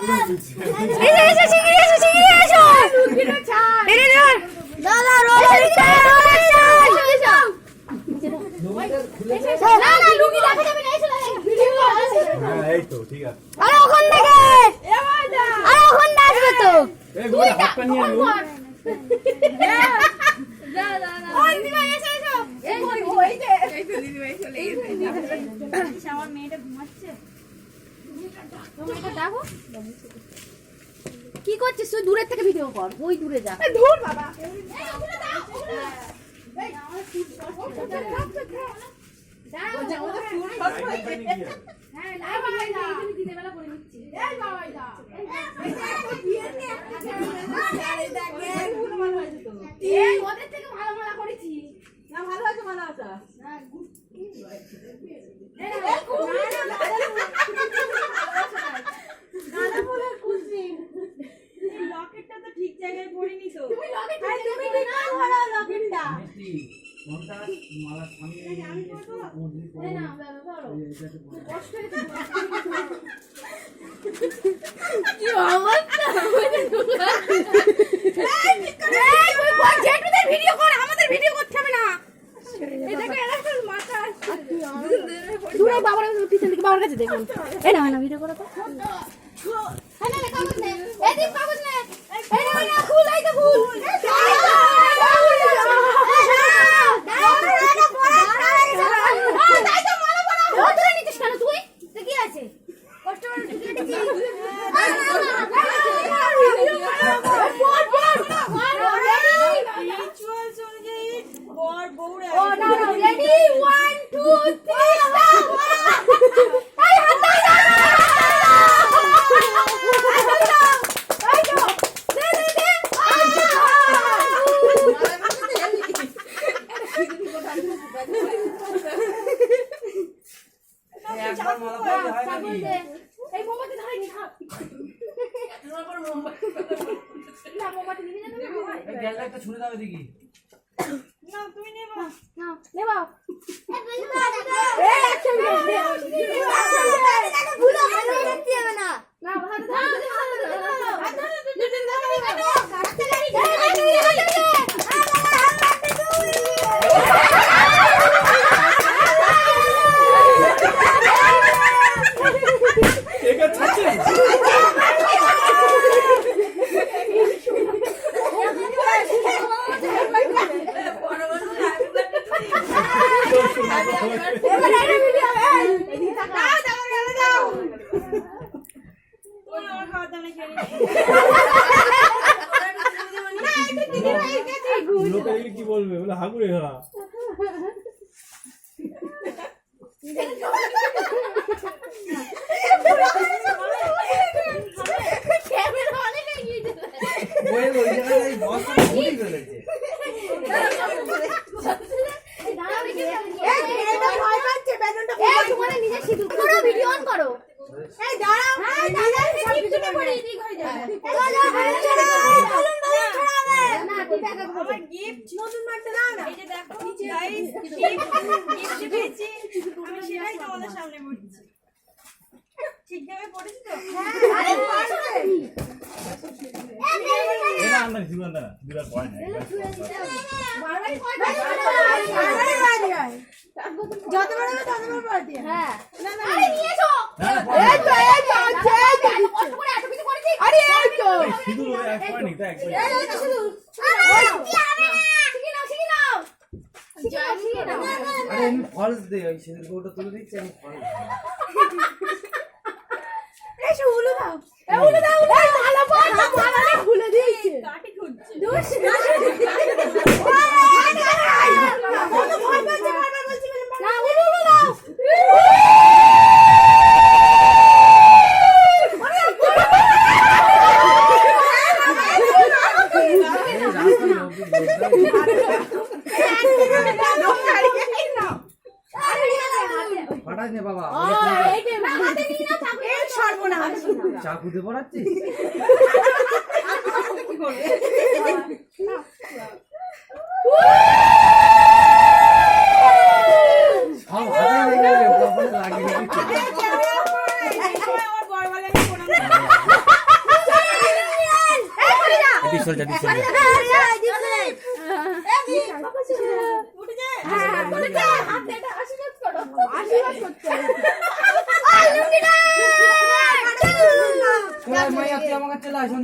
এসো এসো শিগগিরি এসো শিগগিরি এসো এরে ধর দাদা রোলার রোলার না না লুঙ্গি দেখা যাবে না এসো হ্যাঁ এই তো ঠিক আছে আরে ওখান থেকে আরে ওখান থেকে আসবে তো এই গোটা হাতটা নিয়ে নিও ওই দিবা এসো এসো কি করছিস তুই? দূরের থেকে ভিডিও কর। ওই দূরে যা। ধুর বাবা। এই ওদের থেকে ভালো ভালো করেছি না ভালো আছে ভালো আছে লকেটটা তো ঠিক জায়গায় পড়িনি তো তুমি লগে আরে তুমি ঠিক করে ধরো লকেটটা মিষ্টি কোনটা মালা সামনে মন্দির এই না বাবা ধরো কষ্ট হয়েছে কি অবস্থা এই তুই বল জেঠুদের ভিডিও কর আমাদের ভিডিও করতে হবে না দূরে বাবার পিছন দিকে বাবার কাছে দেখুন। না না ভিডিও করো তো হ্যাঁ না না কাগজ নে এই দিন কাগজ নে এই না না ফুল এই তো ফুল তাই তো মালা পরাবো ধরে নিতিস কেন তুই তো কি আছে কষ্ট করে ঢুকিয়ে দিচ্ছি রিচুয়ালস অনুযায়ী বর বউরা ও না না রেডি 1 2 3 স্টার্ট হাত এই তো দে দে দে একবার মালা পরালে নাকি এই মোমবাতি ধরে নি হাত না মোমবাতি নিবি না তুমি মোমবাতি এই গ্যাস লাইটটা ছুঁড়ে দাও দেখি না তুমি নেবা না নেবা না হাত একা ছাড়ছে তুমি আমার খাওয়া দাওয়া খেয়ে লোকে দেখলে কি বলবে? বলে হাগুড়ে ধরা ওই ওই জায়গায় এই বস্তা ফুটেই আমি সেটাই তোমাদের সামনে পড়ছি ঠিকভাবে পড়েছি তো আরে, বসো না এটা আমরা জীবন দানা বিরাট ভয় নাই বারবারই কয় বারবারই যত বড় হবে তত বড় বাড়ি হয় হ্যাঁ। আরে, নিয়ে এসো। হ্যাঁ, এই তো, এই তো, এই তো, কষ্ট করে এত কিছু করেছি। শুধু এক পয়েন্ট এটা এক এই তো শুধু। আরে, শিখে নাও, শিখে নাও। শিখে নাও, শিখে নাও। আরে আমি ফলস দেই ওই সেদিন ওটা তুলে দিচ্ছি আমি ফলস এসে উলু দাও এই দাও, উলে। ভালো ভালো ভুলে দিয়েছে। কাটি খুঁজছে দোষ। কত ভয় পাচ্ছে বারবার বলছি বলে না, উলে উলে দাও। এই রাস্তায় লোক লোক ফাটাই নে বাবা যে, চাকু চাকুতে পড়াচ্ছিস সব হাতে লেগে যাবে কপালে লাগিয়ে আমার কাছে চলে আসুন